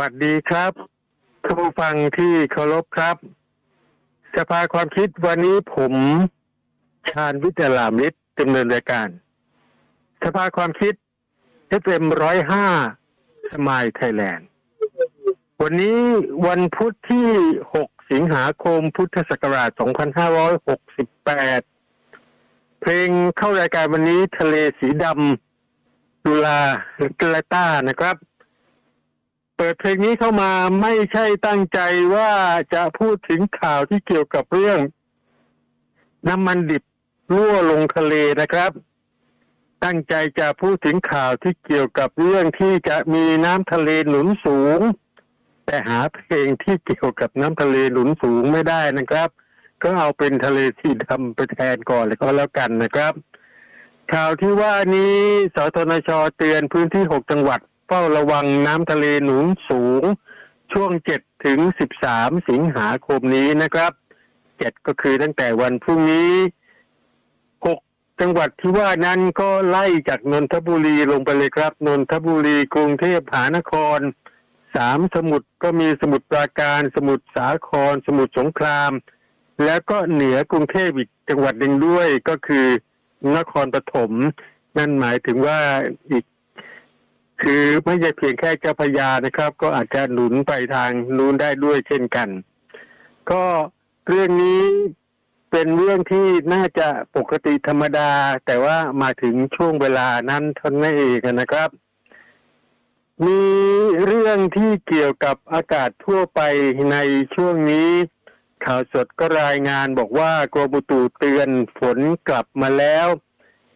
วัสดีครับท่านผู้ฟังที่เคารพครับ สภาความคิดวันนี้ผมชาญวิทยาลามฤทธิ์ดำเนินรายการ สภาความคิด FM ร้อยห้าสมายไทยแลนด์วันนี้วันพุธที่ 6 สิงหาคมพุทธศักราช 2568 เพลงเข้ารายการวันนี้ทะเลสีดำดุลาเกลต้านะครับ เปิดเพลงนี้เข้ามาไม่ใช่ตั้งใจว่าจะพูดถึงข่าวที่เกี่ยวกับเรื่อง น้ำมันดิบรั่วลงทะเลนะครับ ตั้งใจจะพูดถึงข่าวที่เกี่ยวกับเรื่องที่จะมีน้ำทะเลหนุนสูง แต่หาเพลงที่เกี่ยวกับน้ำทะเลหนุนสูงไม่ได้นะครับ ก็เอาเป็นทะเลสีดำไปแทนก่อนเลยก็แล้วกันนะครับ ข่าวที่ว่านี้สทนชเตือนพื้นที่6จังหวัด ฝ้าระวังน้ำทะเลหนุนสูง ช่วง 7 ถึง 13 สิงหาคมนี้นะครับ 7 ก็คือตั้งแต่วันพรุ่งนี้ 6 จังหวัดที่ว่านั้นก็ไล่จากนนทบุรีลงไปเลยครับ นนทบุรีกรุงเทพมหานครสามสมุทรก็มีสมุทรปราการ สมุทรสาคร สมุทรสงคราม แล้วก็เหนือกรุงเทพอีกจังหวัดหนึ่งด้วยก็คือนครปฐมนั่นหมายถึงว่าอีก คือไม่ใช่เพียงแค่เจ้าพยานะครับ ก็อาจจะหนุนไปทางนู้นได้ด้วยเช่นกัน ก็เรื่องนี้เป็นเรื่องที่น่าจะปกติธรรมดา แต่ว่ามาถึงช่วงเวลานั้นเท่านั้นเองนะครับ มีเรื่องที่เกี่ยวกับอากาศทั่วไปในช่วงนี้ ข่าวสดก็รายงานบอกว่ากรมอุตุเตือนฝนกลับมาแล้ว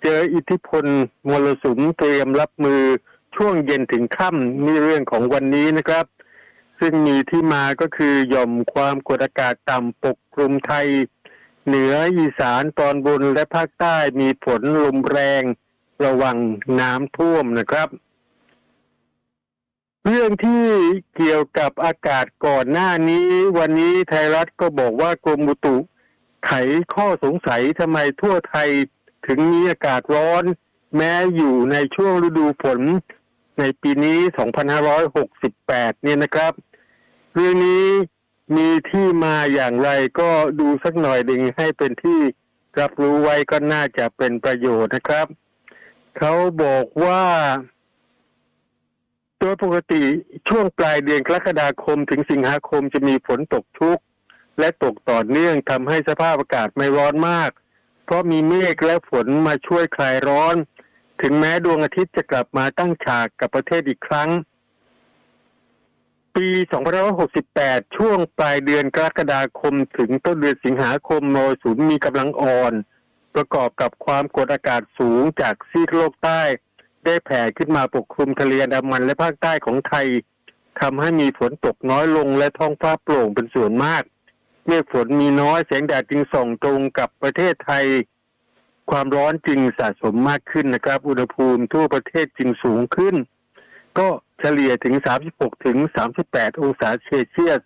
เจออิทธิพลมรสุมเตรียมรับมือ ช่วงเย็นถึงค่ำนี่เรื่องของวันนี้นะครับ ซึ่งมีที่มาก็คือหย่อมความกดอากาศต่ำปกคลุมไทย เหนืออีสานตอนบนและภาคใต้มีฝนลมแรงระวังน้ำท่วมนะครับ เรื่องที่เกี่ยวกับอากาศก่อนหน้านี้ วันนี้ไทยรัฐก็บอกว่ากรมอุตุ ไขข้อสงสัยทำไมทั่วไทยถึงมีอากาศร้อน แม้อยู่ในช่วงฤดูฝน ในปีนี้ 2568 เนี่ยนะครับ เรื่องนี้มีที่มาอย่างไรก็ดูสักหน่อยหนึ่งให้เป็นที่รับรู้ไว้ก็น่าจะเป็นประโยชน์นะครับ เขาบอกว่า โดยปกติช่วงปลายเดือนกรกฎาคมถึงสิงหาคมจะมีฝนตกชุก และตกต่อเนื่องทำให้สภาพอากาศไม่ร้อนมาก เพราะมีเมฆและฝนมาช่วยคลายร้อน ถึงแม้ดวงอาทิตย์จะกลับมาตั้งฉากกับประเทศอีกครั้ง ปี 2568 ช่วงปลายเดือนกรกฎาคมถึงต้นเดือนสิงหาคมมรสุมมีกำลังอ่อน ประกอบกับความกดอากาศสูงจากซีกโลกใต้ ได้แผ่ขึ้นมาปกคลุมทะเลอันดามันและภาคใต้ของไทยทำให้มีฝนตกน้อยลงและท้องฟ้าโปร่งเป็นส่วนมาก เมฆฝนมีน้อยแสงแดดจึงส่องตรงกับประเทศไทย ความร้อนจึงสะสมมากขึ้นนะครับ อุณหภูมิทั่วประเทศจึงสูงขึ้น ก็เฉลี่ยถึง 36 ถึง 38 องศาเซลเซียส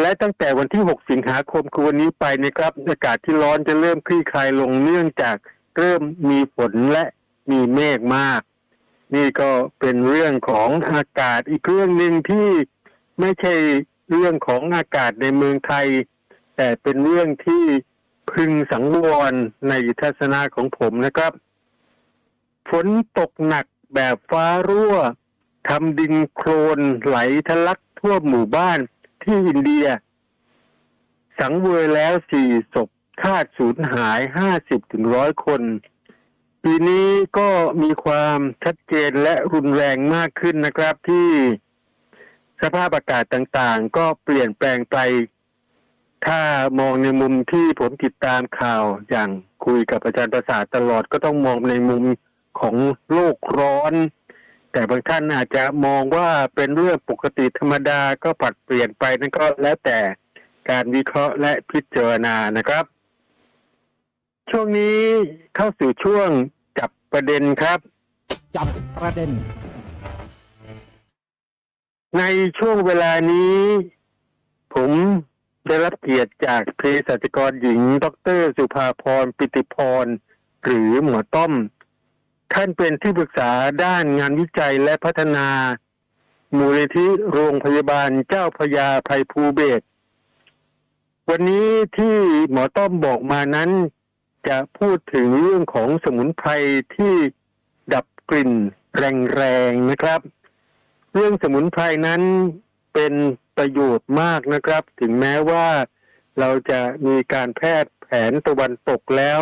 และตั้งแต่วันที่ 6 สิงหาคมคือวันนี้ไปนะครับ อากาศที่ร้อนจะเริ่มคลี่คลายลงเนื่องจากเริ่มมีฝนและมีเมฆมาก นี่ก็เป็นเรื่องของอากาศอีกเรื่องหนึ่งที่ไม่ใช่เรื่องของอากาศในเมืองไทย แต่เป็นเรื่องที่ พึงสังวรในทัศนะของผมนะครับ ฝนตกหนักแบบฟ้ารั่วทำดินโคลนไหลทะลักทั่วหมู่บ้านที่อินเดีย สังเวยแล้วสี่ศพคาดสูญหายห้าสิบถึงร้อยคน ปีนี้ก็มีความชัดเจนและรุนแรงมากขึ้นนะครับที่สภาพอากาศต่างๆ ก็เปลี่ยนแปลงไป ถ้ามองในมุมที่ผมติดตามข่าวอย่างคุยกับอาจารย์ประสาทตลอดก็ต้องมองในมุมของโลกร้อน แต่บางท่านอาจจะมองว่าเป็นเรื่องปกติธรรมดาก็ปัดเปลี่ยนไปนั่นก็แล้วแต่การวิเคราะห์และพิจารณานะครับ ช่วงนี้เข้าสู่ช่วงจับประเด็นครับ จับประเด็น ในช่วงเวลานี้ ผม ได้รับเกียรติจากเภสัชกรหญิง ดร สุภาพรปิติพร หรือหมอต้อม ท่านเป็นที่ปรึกษาด้านงานวิจัยและพัฒนา มูลนิธิโรงพยาบาลเจ้าพยาภัยภูเบศวันนี้ที่หมอต้อมบอกมานั้น จะพูดถึงเรื่องของสมุนไพรที่ดับกลิ่นแรงๆนะครับ เรื่องสมุนไพรนั้นเป็น ประโยชน์มากนะครับ ถึงแม้ว่าเราจะมีการแพทย์แผนตะวันตกแล้ว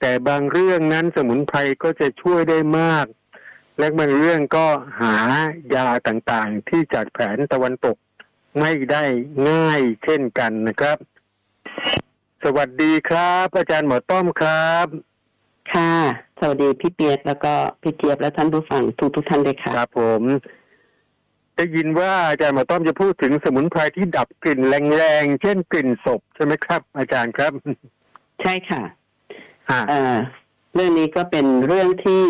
แต่บางเรื่องนั้นสมุนไพรก็จะช่วยได้มาก และบางเรื่องก็หายาต่างๆ ที่จากแผนตะวันตกไม่ได้ง่ายเช่นกันนะครับ สวัสดีครับ อาจารย์หมอต้อมครับ ค่ะ สวัสดีพี่เปียกแล้วก็พี่เจี๊ยบและท่านผู้ฟังทุกทุกๆท่านเลยค่ะ ครับผม ได้ยินว่าอาจารย์หมอต้อมจะพูดถึงสมุนไพรที่ดับกลิ่นแรงๆ เช่นกลิ่นศพใช่ไหมครับ อาจารย์ครับ ใช่ค่ะอ่าเอ่อเรื่องนี้ก็เป็นเรื่องที่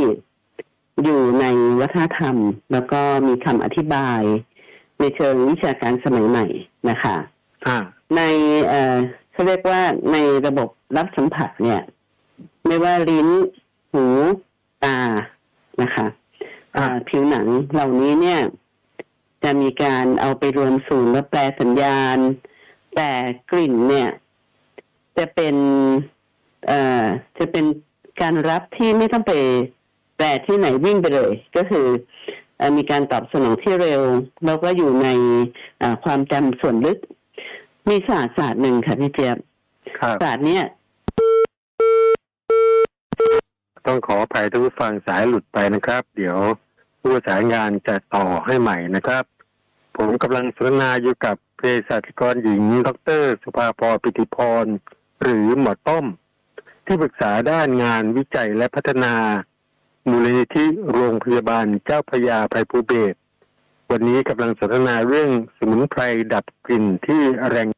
อยู่ในวัฒนธรรม แล้วก็มีคำอธิบาย ในเชิงวิชาการสมัยใหม่นะคะอ่าในเอ่อเขาเรียกว่าในระบบรับสัมผัสเนี่ย ไม่ว่าลิ้น หู ตานะคะอ่าผิวหนังเหล่านี้เนี่ย จะมีการเอาไปรวมศูนย์และแปลสัญญาณ แต่กลิ่นเนี่ย จะเป็นเอ่อจะเป็นการรับที่ไม่ต้องไปแปลที่ไหนวิ่งไปเลย ก็คือเอ่อมีการตอบสนองที่เร็ว แล้วก็อยู่ในอ่าความจำส่วนลึก มีศาสตร์ศาสตร์หนึ่งค่ะพี่เจี๊ยบครับศาสตร์เนี่ยต้องขออภัยท่านผู้ฟังสายหลุดไปนะครับ เดี๋ยวผู้ประสานงานจะต่อให้ใหม่นะครับ ผมกำลังสนทนาอยู่กับเภสัชกรหญิง ดร สุภาพรปิติพร หรือหมอต้มที่ปรึกษาด้านงานวิจัยและพัฒนา มูลนิธิโรงพยาบาลเจ้าพระยาภัยภูเบศรวันนี้กำลังสนทนาเรื่องสมุนไพรดับกลิ่นที่แรง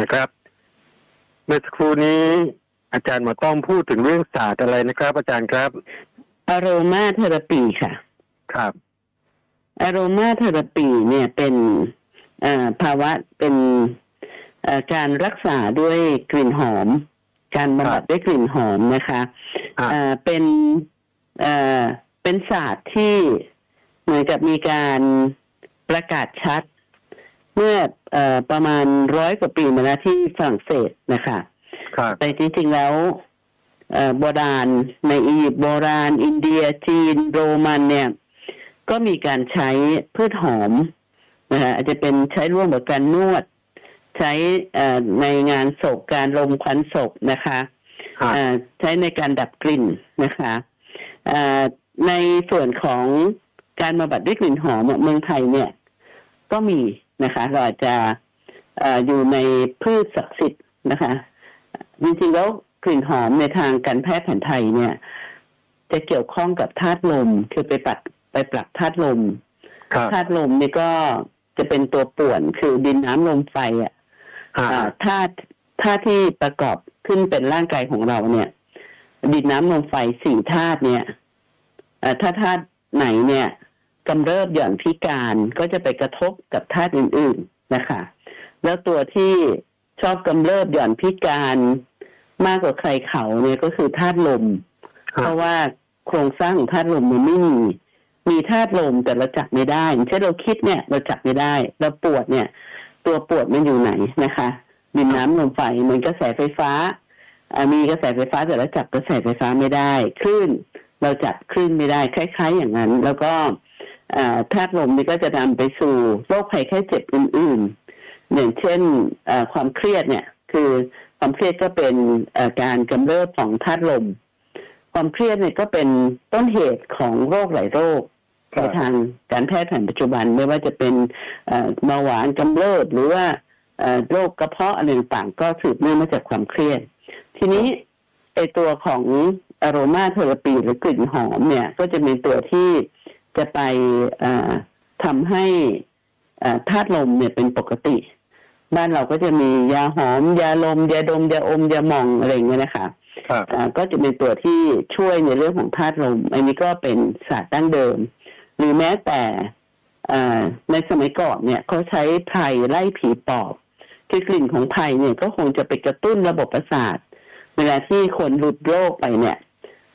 นะครับ เมื่อสักครู่นี้อาจารย์หมอต้อมพูดถึงเรื่องศาสตร์อะไรนะครับ อาจารย์ครับอโรมาเทอราปีค่ะ ครับ อโรมาเทอราปีเนี่ยเป็นเอ่อภาวะเป็นเอ่อการรักษาด้วยกลิ่นหอม การบำบัดด้วยกลิ่นหอมนะคะอ่าเอ่อเป็นเอ่อเป็นศาสตร์ที่เหมือนกับมีการประกาศชัด เมื่อเอ่อประมาณร้อยกว่าปีมาแล้วที่ฝรั่งเศสนะคะครับแต่จริงๆแล้วเอ่อโบราณในอียิปต์โบราณ อินเดียจีนโรมันเนี่ย ก็มีการใช้พืชหอมนะฮะอาจจะเป็นใช้ร่วมกับการนวด ใช้เอ่อในงานศพการลมควันศพนะคะครับเอ่อใช้ในการดับกลิ่นนะคะเอ่อในส่วนของการบำบัดด้วยกลิ่นหอมอะเมืองไทยเนี่ย ก็มีนะคะ เราอาจจะเอ่ออยู่ในพืชศักดิ์สิทธิ์นะคะจริงๆแล้วกลิ่นหอมในทางการแพทย์แผนไทยเนี่ย จะเกี่ยวข้องกับธาตุลมคือไปปรับ ไปปรับธาตุลมครับธาตุลมนี่ก็จะเป็นตัวป่วนคือดินน้ำลมไฟอะอ่าอ่าธาตุธาตุที่ประกอบขึ้นเป็นร่างกายของเราเนี่ย ดินน้ำลมไฟสี่ธาตุเนี่ยเอ่อถ้าธาตุไหนเนี่ยกำเริบหย่อนพิการก็จะไปกระทบกับธาตุอื่น ๆนะคะ แล้วตัวที่ชอบกำเริบหย่อนพิการมากกว่าใครเขาเนี่ยก็คือธาตุลมครัเพบราะว่าโครงสร้างของธาตุลมมันไม่มี มีธาตุลมแต่เราจับไม่ได้เช่นเราคิดเนี่ยเราจับไม่ได้เราปวดเนี่ย ตัวปวดมันอยู่ไหนนะคะดินน้ำลมไฟเหมือนกระแสไฟฟ้ามีกระแสไฟฟ้าแต่เราจับกระแสไฟฟ้าไม่ได้คลื่นเราจับคลื่นไม่ได้คล้าย ๆ อย่างนั้น แล้วก็ธาตุลมนี่ก็จะนำไปสู่โรคภัยแค่เจ็บอื่นๆอย่างเช่นความเครียดเนี่ย คือความเครียดก็เป็นอาการกำเริบของธาตุลม ความเครียดเนี่ยก็เป็นต้นเหตุของโรคหลายโรค ในบทางการแพทย์แผนปัจจุบันไม่ว่าจะเป็นเอ่อเบาหวานกำเริบหรือว่าเอ่อโรคกระเพาะอะไรต่างๆก็สืบเนื่องมาจากความเครียด ทีนี้ไอตัวของอโรมาเทอราปีหรือกลิ่นหอมเนี่ย ก็จะเป็นตัวที่จะไปเอ่อทำให้เอ่อธาตุลมเนี่ยเป็นปกติ บ้านเราก็จะมียาหอม ยาลม ยาดม ยาอม ยาหมองอะไรอย่างเงี้ยนะคะครับอ่าก็จะเป็นตัวที่ช่วยในเรื่องของธาตุลม อันนี้ก็เป็นศาสตร์ดั้งเดิม หรือแม้แต่อ่าในสมัยก่อนเนี่ยเขาใช้ไพรไล่ผีปอบคือกลิ่นของไพรเนี่ยก็คงจะไปกระตุ้นระบบประสาท เวลาที่คนหลุดโรคไปเนี่ย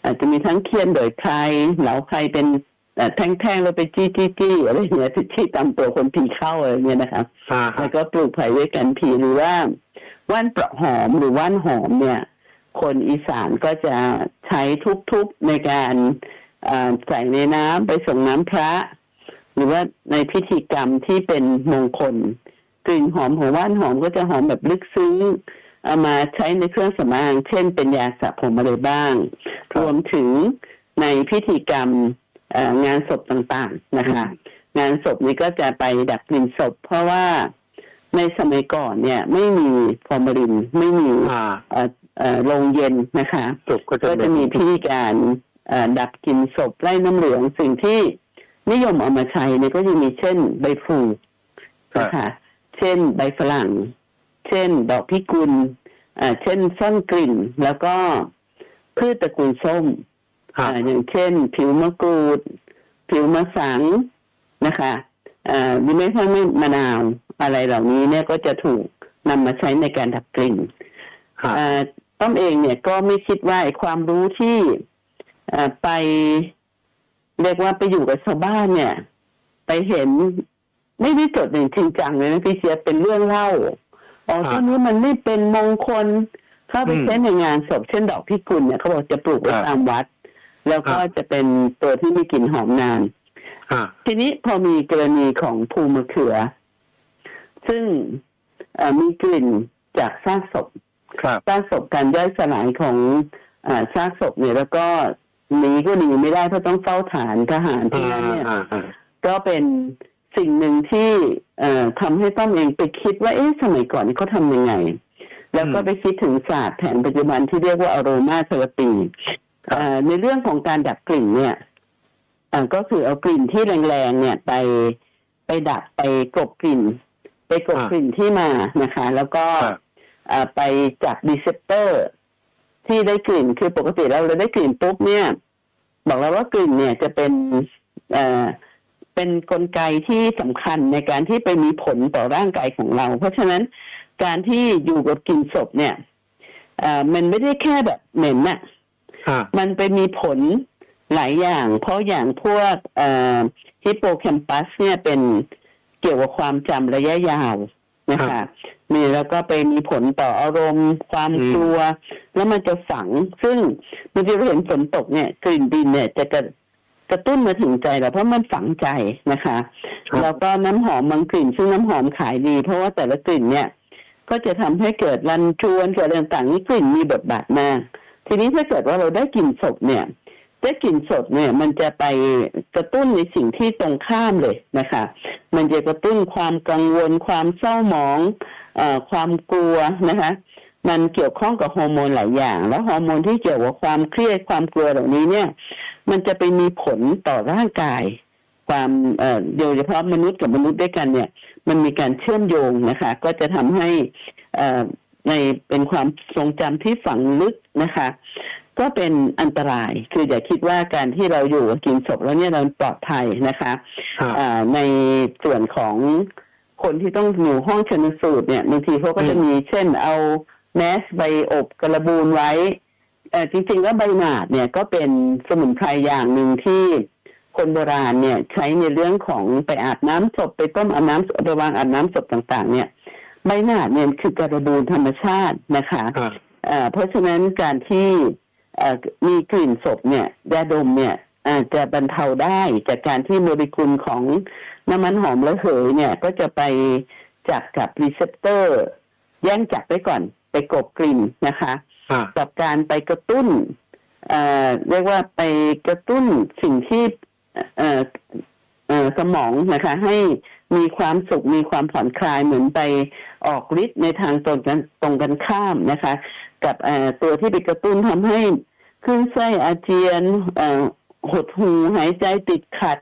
อาจจะมีทั้งเคียนโดยไพรเหลาไพรเป็นเอ่อแท่งๆแล้วไปจี้จี้จี้อะไรอย่างเงี้ยที่ที่ตามตัวคนผีเข้าอะไรเงี้ยนะคะอ่าแล้วก็ปลูกไผ่ด้วยกันผีหรือว่าว่านเปราะหอมหรือว่านหอมเนี่ย คนอีสานก็จะใช้ทุบๆในการเอ่อ ใส่ในน้ำไปส่งน้ำพระ หรือว่าในพิธีกรรมที่เป็นมงคลกลิ่นหอมของว่านหอมก็จะหอมแบบลึกซึ้งเอามาใช้ในเครื่องสำอาง เช่นเป็นยาสระผมอะไรบ้าง รวมถึงในพิธีกรรมเอ่องานศพต่างๆนะคะ งานศพนี้ก็จะไปดับกลิ่นศพ เพราะว่าในสมัยก่อนเนี่ย ไม่มีฟอร์มาลินไม่มีอ่าเอ่อเอ่อโรงเย็นนะคะศพก็จะก็จะมีพิธีการเอ่อ ดับกลิ่นศพไล่น้ำเหลืองสิ่งที่นิยมเอามาใช้เนี่ยก็จะมีเช่นใบฟูนะคะเช่นใบฝรั่ง เช่น ดอกพิกุลอ่าเช่นซ่อนกลิ่น แล้วก็พืชตระกูลส้มครับอ่าอย่างเช่น ผิวมะกรูด ผิวมะสังนะคะอ่าหรือไม่ใช่ไม่มะนาวอะไรเหล่านี้เนี่ยก็จะถูกนำมาใช้ในการดับกลิ่นครับอ่าต้อมเองเนี่ยก็ไม่คิดว่าไอ้ความรู้ที่อ่า ไปเรียกว่าไปอยู่กับชาวบ้านเนี่ย ไปเห็นไม่ได้จดอย่างจริงจังเลยนะพี่เชียบเป็นเรื่องเล่าอ๋อต้นนี้มันไม่เป็นมงคลเข้าไปใช้ในงานศพเช่นดอกพิกุลเนี่ยเขาบอกจะปลูกไว้ตามวัด แล้วก็จะเป็นตัวที่มีกลิ่นหอมนานอ่าทีนี้พอมีกรณีของภูมะเขือ ซึ่งเอ่อมีกลิ่นจากซากศพครับซากศพการย่อยสลายของอาซากศพเนี่ยแล้วก็ หนีก็หนีไม่ได้เพราะต้องเฝ้าฐานทหารที่อ่านั่นเนี่ยอ่าอ่าก็เป็นสิ่งหนึ่งที่เอ่อทำให้ต้อมเองไปคิดว่าเอ๊ะสมัยก่อนนี่เขาทำยังไง แล้วก็ไปคิดถึงศาสตร์แผนปัจจุบันที่เรียกว่าอโรมาเทอราปีในเรื่องของการดับกลิ่นเนี่ยเอ่อก็คือเอากลิ่นที่แรงๆเนี่ยไปไปดับไปกลบกลิ่น ไปกลบกลิ่นที่มานะคะ แล้วก็ครับเอ่อไปจับรีเซพเตอร์ ที่ได้กลิ่นคือปกติแล้วเราได้กลิ่นปุ๊บเนี่ย บอกแล้วว่ากลิ่นเนี่ยจะเป็นเอ่อเป็นนกลไกที่สำคัญในการที่ไปมีผลต่อร่างกายของเรา เพราะฉะนั้นการที่อยู่กับกลิ่นศพเนี่ยเอ่อมันไม่ได้แค่แบบเหม็นน่ะอ่ามันไปมีผลหลายอย่าง เพราะอย่างพวกฮิปโปแคมปัสเนี่ยเป็นเกี่ยวกับความจำระยะยาว นะคะมีแล้วก็ไปมีผลต่ออารมณ์ ความกลัว แล้วมันจะฝัง ซึ่งบางทีเราเห็นฝนตกเนี่ยกลิ่นดินเนี่ยจะกระกระตุ้นมาถึงใจเราเพราะมันฝังใจนะคะครับแล้วก็น้ำหอมบางกลิ่น ซึ่งน้ำหอมขายดี เพราะว่าแต่ละกลิ่นเนี่ย ก็จะทำให้เกิดรันจวนเกิดอะไรต่างๆนี่กลิ่นมีบทบาทมาก ทีนี้ถ้าเกิดว่าเราได้กลิ่นศพเนี่ย ได้กลิ่นสดเนี่ย มันจะไปกระตุ้นในสิ่งที่ตรงข้ามเลยนะคะ มันจะกระตุ้นความกังวล ความเศร้าหมองเออความกลัวนะคะ มันเกี่ยวข้องกับฮอร์โมนหลายอย่าง แล้วฮอร์โมนที่เกี่ยวกับความเครียดความกลัวเหล่านี้เนี่ย มันจะไปมีผลต่อร่างกาย ความเอ่อโดยเฉพาะมนุษย์กับมนุษย์ด้วยกันเนี่ย มันมีการเชื่อมโยงนะคะ ก็จะทำให้อ่อในเป็นความทรงจำที่ฝังลึกนะคะ ก็เป็นอันตราย คืออย่าคิดว่าการที่เราอยู่กับกินศพแล้วเนี่ยเราปลอดภัยนะคะอ่าอ่าในส่วนของคนที่ต้องอยู่ห้องชนสูตรเนี่ยบางทีเขาก็จะอืมมีเช่นเอาแมสใบอบกระบูนไว้เอ่อจริงๆแล้วใบหนาดเนี่ยก็เป็นสมุนไพรอย่างหนึ่งที่คนโบราณเนี่ยใช้ในเรื่องของไปอาบน้ำศพไปต้มอาบน้ำศพไปวางอาบน้ำศพต่างๆ เนี่ยใบหนาดเนี่ยคือกระบูนธรรมชาตินะคะอ่าเอ่อเพราะฉะนั้นการที่เอ่อ มีกลิ่นศพเนี่ยยาดมเนี่ยอาจจะบรรเทาได้จากการที่โมเลกุลของน้ำมันหอมระเหยเนี่ย ก็จะไปจับกับรีเซพเตอร์ แย่งจับไว้ก่อน ไปกลบกลิ่นนะคะอ่ากับการไปกระตุ้นเอ่อเรียกว่าไปกระตุ้นสิ่งที่เอ่อเอ่อสมองนะคะ ให้มีความสุขมีความผ่อนคลายเหมือนไป ออกฤทธิ์ในทางตรงกันตรงกันข้ามนะคะ กับเอ่อตัวที่ไปกระตุ้นทำให้คลื่นไส้อาเจียนเอ่อหดหูหายใจติดขัด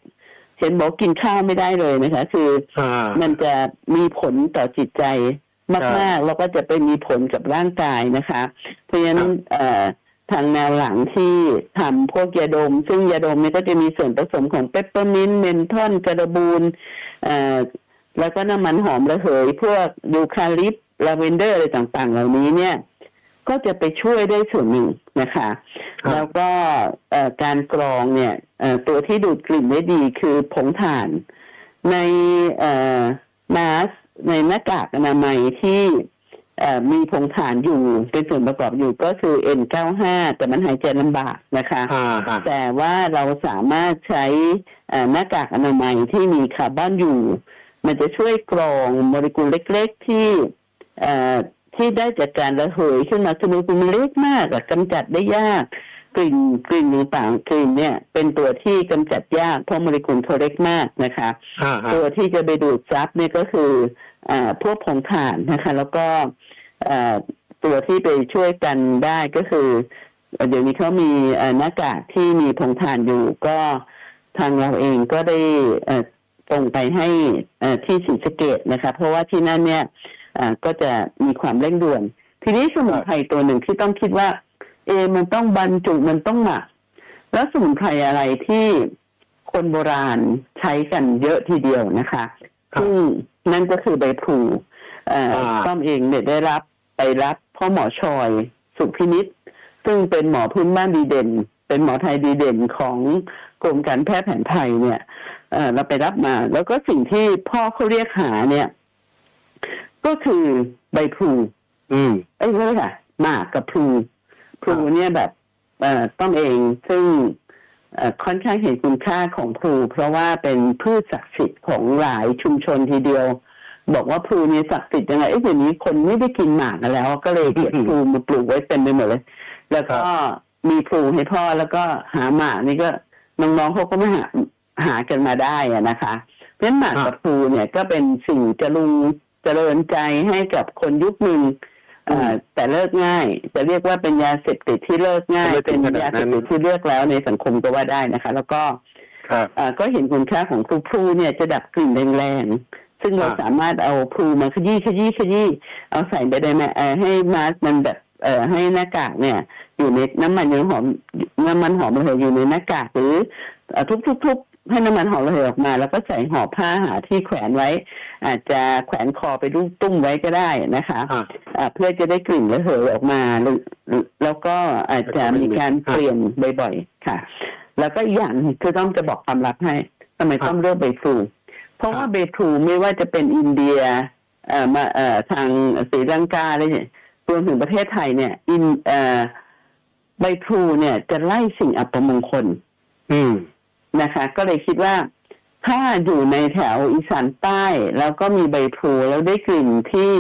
เห็นบอกกินข้าวไม่ได้เลยนะคะ คืออ่ามันจะมีผลต่อจิตใจมากๆแล้วก็จะไปมีผลกับร่างกายนะคะ เพราะฉะนั้นเอ่อทางแนวหลังที่ทำพวกยาดม ซึ่งยาดมเนี่ยก็จะมีส่วนผสมของเปปเปอร์มินต์เมนทอนกระบูนเอ่อ แล้วก็น้ำมันหอมระเหย พวกยูคาลิปลาเวนเดอร์อะไรต่างๆ เหล่านี้เนี่ย ก็จะไปช่วยได้ส่วนหนึ่งนะคะครับแล้วก็เอ่อการกรองเนี่ยเอ่อตัวที่ดูดกลิ่นได้ดีคือผงถ่าน ในเอ่อมาสก์ในหน้ากากอนามัยที่เอ่อมีผงถ่านอยู่เป็นส่วนประกอบอยู่ก็คือ N95 แต่มันหายใจลำบากนะคะอ่าฮะแต่ว่าเราสามารถใช้เอ่อหน้ากากอนามัยที่มีคาร์บอนอยู่ มันจะช่วยกรองโมเลกุลเล็ก ๆ ที่เอ่อที่ได้จากการระเหยขึ้นมาคือโมเลกุลมันเล็กมากอะกำจัดได้ยากกลิ่นกลิ่นต่างๆกลิ่นเนี่ย เป็นตัวที่กำจัดยากเพราะโมเลกุลเขาเล็กมากนะคะอ่าฮะตัวที่จะไปดูดซับเนี่ยก็คืออาพวกผงถ่านนะคะ แล้วก็อ่าตัวที่ไปช่วยกันได้ก็คือเอ่อเดี๋ยวนี้เขามีเอ่อหน้ากากที่มีผงถ่านอยู่ก็ทางเราเองก็ได้เอ่อ ส่งไปให้เอ่อที่ศรีสะเกดนะคะ เพราะว่าที่นั่นเนี่ยอ่าก็จะมีความเร่งด่วน ทีนี้สมุนไพรตัวหนึ่งที่ต้องคิดว่า เอะมันต้องบรรจุมันต้องหมัก แล้วสมุนไพรอะไรที่คนโบราณใช้กันเยอะทีเดียวนะคะครับซึ่งนั่นก็คือใบพลูเอ่ออาต้อมเองเนี่ยได้รับไปรับพ่อหมอชอยสุพินิษซึ่งเป็นหมอพื้นบ้านดีเด่น เป็นหมอไทยดีเด่นของกรมการแพทย์แผนไทยเนี่ย เอ่อเราไปรับมา แล้วก็สิ่งที่พ่อเขาเรียกหาเนี่ย ก็คือใบพลูอืมเอ้ยไม่ใช่ค่ะหมากกับพลูพลูเนี่ยแบบเอ่อต้อมเองซึ่งเอ่อค่อนข้างเห็นคุณค่าของพลูเพราะว่าเป็นพืชศักดิ์สิทธิ์ของหลายชุมชนทีเดียว บอกว่าพลูเนี่ยศักดิ์สิทธิ์ยังไงเอ้ยเดี๋ยวนี้คนไม่ได้กินหมากกันแล้ว ก็เลยเก็บพลูมาปลูกไว้เต็มไปหมดเลย แล้วก็มีพลูให้พ่อแล้วก็หาหมากนี่ก็น้องๆเขาก็มาหา หากันมาได้อะนะคะเพราะฉะนั้นหมากกับพลูเนี่ยก็เป็นสิ่งจะลุงเจริญใจให้กับคนยุคหนึ่งเอ่อแต่เลิกง่าย จะเรียกว่าเป็นยาเสพติดที่เลิกง่ายไม่ถึเป็นงขนาดยานั้เสพนติดที่เลือกแล้วในสังคมก็ว่าได้นะคะ แล้วก็ครับเอ่อก็เห็นคุณค่าของพลูพลูเนี่ยจะดับกลิ่นแรงๆ ซึ่งเราอ่าสามารถเอาพลูมาขยี้ขยี้ขยี้เอาใส่ไปได้ไหมเอ่อให้มาสก์มันแบบเอ่อให้หน้ากากเนี่ย อยู่ในน้ำมันยังหอมน้ำมันหอมระเหยอยู่ในหน้ากากหรือเอ่อทุบๆๆ ให้น้ำมันหอมระเหยออกมา แล้วก็ใส่ห่อผ้าหาที่แขวนไว้ อาจจะแขวนคอไปลูกตุ้มไว้ก็ได้นะคะอ่าอ่าเพื่อจะได้กลิ่นระเหยออกมาหรือหรือแล้วก็อาจจะมีการเปลี่ยนบ่อยๆค่ะ แล้วก็อีกอย่างหนึ่งคือต้องจะบอกความลับให้ทำไมต้องเลือกใบพลูเพราะว่าใบพลูไม่ว่าจะเป็นอินเดียเอ่อมาเอ่อทางศรีลังกาอะไรเนี่ยรวมถึงประเทศไทยเนี่ย อินเอ่อใบพลูเนี่ยจะไล่สิ่งอัปมงคล อืม นะคะ ก็เลยคิดว่า ถ้าอยู่ในแถวอีสานใต้ แล้วก็มีใบพลูแล้วได้กลิ่นที่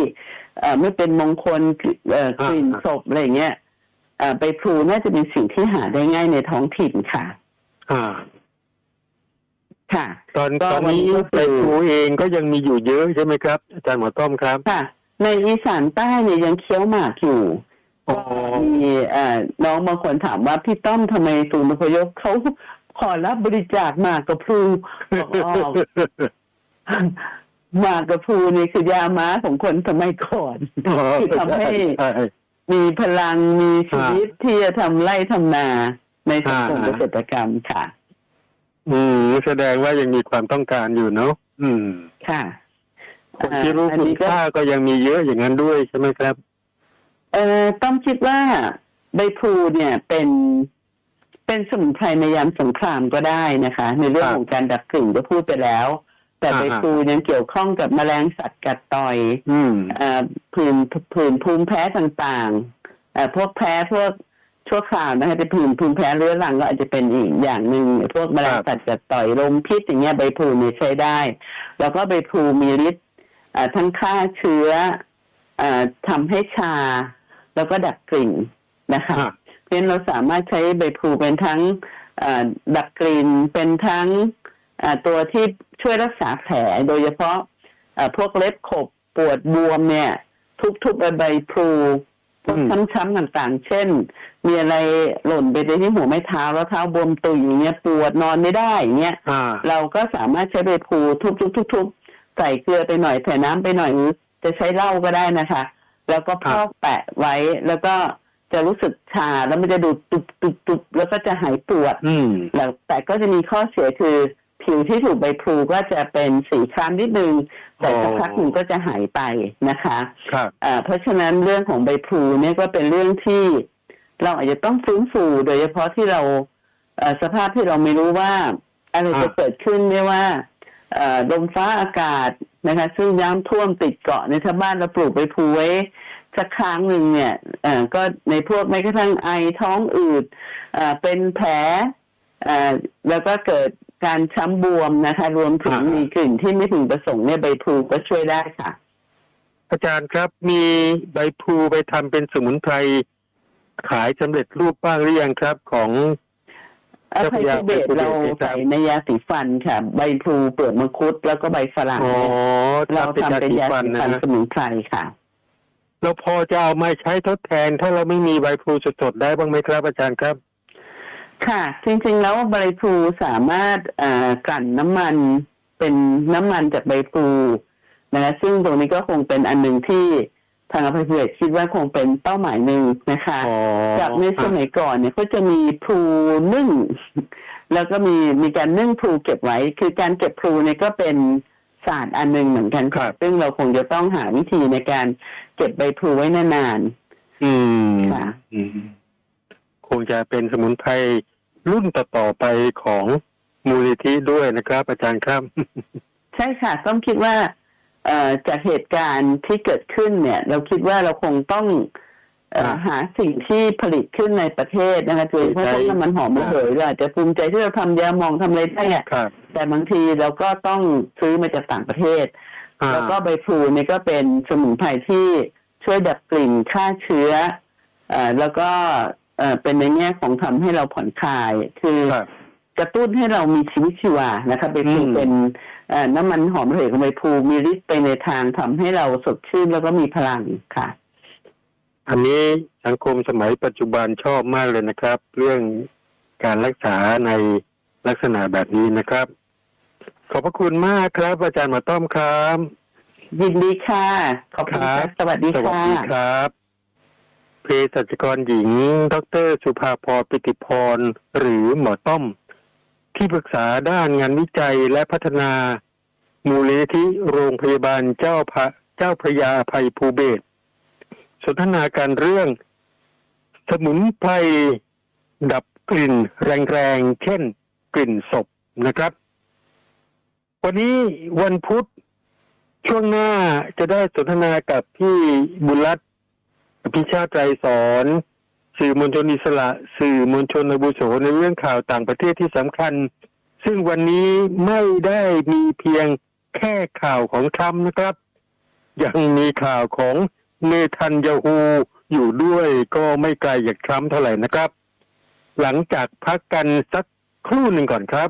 เอ่อไม่เป็นมงคลเอ่อกลิ่นอ่าศพอะไรอย่างเงี้ยเอ่อใบพลูน่าจะเป็นสิ่งที่หาได้ง่ายในท้องถิ่นค่ะอ่าค่ะ ตอนก็ตอนวันนี้นี้ก็คือไปครูเองก็ยังมีอยู่เยอะใช่ไหมครับอาจารย์หมอต้อมครับค่ะ ในอีสานใต้เนี่ยยังเคี้ยวหมากอยู่อ๋อมีเอ่อน้องบางคนถามว่าพี่ต้อมทำไมศูนย์อพยพเขา ขอรับบริจาคหมากกับพลูบอกอ๋อหมากกับพลูนี่คือยาม้าของคนสมัยก่อนคือทำให้ใช่มีพลังมีชีวิตที่จะทำไร่ทำนาในสังคมอ่าเกษตรกรรมค่ะ อืมแสดงว่ายังมีความต้องการอยู่เนาะอืม ค่ะคนที่รู้อันคุณนี้ก็ค่าก็ยังมีเยอะอย่างนั้นด้วยใช่ไหมครับ เอ่อต้องคิดว่าใบพลูเนี่ยเป็น เป็นสมุนไพรในยามสงครามก็ได้นะคะ ในเรื่องครับของการดับกลิ่นก็พูดไปแล้ว แต่อ่าใบพลูยังเกี่ยวข้องกับแมลงสัตว์กัดต่อยอืมเอ่อผื่นผื่นภูมิแพ้ต่างๆเอ่อพวกแพ้พวกชั่วคราวนะคะจะผื่นภูมิแพ้เรื้อรังก็อาจจะเป็นอีกอย่างหนึ่งพวกแมลงสัตว์กัดต่อยลมพิษอย่างเงี้ยใบพลูเนี่ยใช้ได้ แล้วก็ใบพลูมีฤทธิ์เอ่อทั้งฆ่าเชื้อเอ่อทำให้ชา แล้วก็ดับกลิ่นนะคะ อ่าเพราะฉะนั้นเราสามารถใช้ใบพลูเป็นทั้งเอ่อดับกลิ่นเป็นทั้งเอ่อตัวที่ช่วยรักษาแผลโดยเฉพาะเอ่อพวกเล็บขบปวดบวมเนี่ย ทุบๆใบพลูพวกอืมช้ำๆต่างๆ เช่น มีอะไรหล่นไปที่หัวไม้เท้าแล้วเท้าบวมตุยอย่างเงี้ยปวดนอนไม่ได้อย่างเงี้ยอ่าเราก็สามารถใช้ใบพลูทุบๆๆๆใส่เกลือไปหน่อยใส่น้ำไปหน่อยหรือจะใช้เหล้าก็ได้นะคะ แล้วก็พอกแปะไว้แล้วก็ จะรู้สึกชาแล้วมันจะดูดตุบตุบตุบแล้วก็จะหายปวดอืมแล้วแต่ก็จะมีข้อเสียคือ ผิวที่ถูกใบพลูก็จะเป็นสีคล้ำนิดนึงแต่สักพักหนึ่งก็จะหายไปนะคะครับอ่าเพราะฉะนั้นเรื่องของใบพลูเนี่ยก็เป็นเรื่องที่เราอาจจะต้องฟื้นฟูโดยเฉพาะที่เราเอ่อสภาพที่เราไม่รู้ว่า อะไรจะอ่าเกิดขึ้นไม่ว่าเอ่อลมฟ้าอากาศนะคะซึ่งน้ำท่วมติดเกาะในถ้าบ้านเราปลูกใบพลูไว้ สักครั้งหนึ่งเนี่ยเอ่อก็ในพวกแม้กระทั่งไอท้องอืดเอ่อเป็นแผลเอ่อแล้วก็เกิดการช้ำบวมนะคะ รวมถึงอ่ามีมีกลิ่นที่ไม่พึงประสงค์เนี่ยใบพลูก็ช่วยได้ค่ะ อาจารย์ครับมีใบพลูไปทำเป็นสมุนไพรขายสำเร็จรูปบ้างหรือยังครับของอภัยภูเบศเราใส่ในยาสีฟันค่ะ ใบพลูเปลือกมังคุดแล้วก็ใบฝรั่งอ๋อเนี่ยเราทำเป็นทำยาเป็นสียาฟันสีนะฟันฮะสมุนไพรค่ะ เราพอจะเอามาใช้ทดแทน ถ้าเราไม่มีใบพลูสดๆได้บ้างไหมครับอาจารย์ครับ ค่ะ จริงๆแล้วใบพลูสามารถเอ่อกลั่นน้ำมันเป็นน้ำมันจากใบพลูนะคะซึ่งตรงนี้ก็คงเป็นอันหนึ่งที่ทางอภัยภูเบศคิดว่าคงเป็นเป้าหมายหนึ่งนะคะอ๋อจากในสมัยก่อนเนี่ยก็จะมีพลูนึ่ง แล้วก็มีมีการนึ่งพลูเก็บไว้ คือการเก็บพลูเนี่ยก็เป็น ศาสตร์อันหนึ่งเหมือนกันครับซึ่งเราคงจะต้องหาวิธีในการเก็บใบพลูไว้นานอืมค่ะอืมคงจะเป็นสมุนไพรรุ่นต่อๆไปของมูลนิธิด้วยนะครับ อาจารย์ครับๆใช่ค่ะ ต้องคิดว่าเอ่อจากเหตุการณ์ที่เกิดขึ้นเนี่ย เราคิดว่าเราคงต้องเอ่อครับ หาสิ่งที่ผลิตขึ้นในประเทศนะคะโดยเฉพาะใช่พวกน้ำมันหอมระเหยเราอาจจะภูมิใจที่เราทำยาหมองทำอะไรได้อะครับแต่บางทีเราก็ต้องซื้อมาจากต่างประเทศอ่าแล้วก็ใบพลูเนี่ยก็เป็นสมุนไพรที่ช่วยดับกลิ่นฆ่าเชื้อเอ่อแล้วก็เอ่อเป็นในแง่ของทำให้เราผ่อนคลายคือครับกระตุ้นให้เรามีชีวิตชีวานะคะใบพลูอืมเป็นเอ่อน้ำมันหอมระเหยของใบพลูมีฤทธิ์ไปในทางทำให้เราสดชื่นแล้วก็มีพลังค่ะ อันนี้สังคมสมัยปัจจุบันชอบมากเลยนะครับ เรื่องการรักษาในลักษณะแบบนี้นะครับ ขอบพระคุณมากครับ อาจารย์หมาต้อมครับยินดีค่ะ ขอบคุณครัค่ะบสวัสดีสวัสค่ะดีครับเภสัชกรหญิง ดร สุภาพรปิติพร หรือหมอต้อม ที่ปรึกษาด้านงานวิจัยและพัฒนา มูลนิธิโรงพยาบาลเจ้าพระเจ้าพระยาอภัยภูเบศร สนทนาการเรื่อง สมุนไพรดับกลิ่นแรงๆ เช่น กลิ่นศพนะครับ วันนี้วันพุธช่วงหน้าจะได้สนทนากับพี่บุญรัตน์พิชาติไตรสอนสื่อมวลชนอิสระ สื่อมวลชนอาวุโสในเรื่องข่าวต่างประเทศที่สำคัญ ซึ่งวันนี้ไม่ได้มีเพียงแค่ข่าวของทรัมป์นะครับ ยังมีข่าวของ เนทันยาฮูอยู่ด้วยก็ไม่ไกลจากทรัมป์เท่าไหร่นะครับ หลังจากพักกันสักครู่หนึ่งก่อนครับ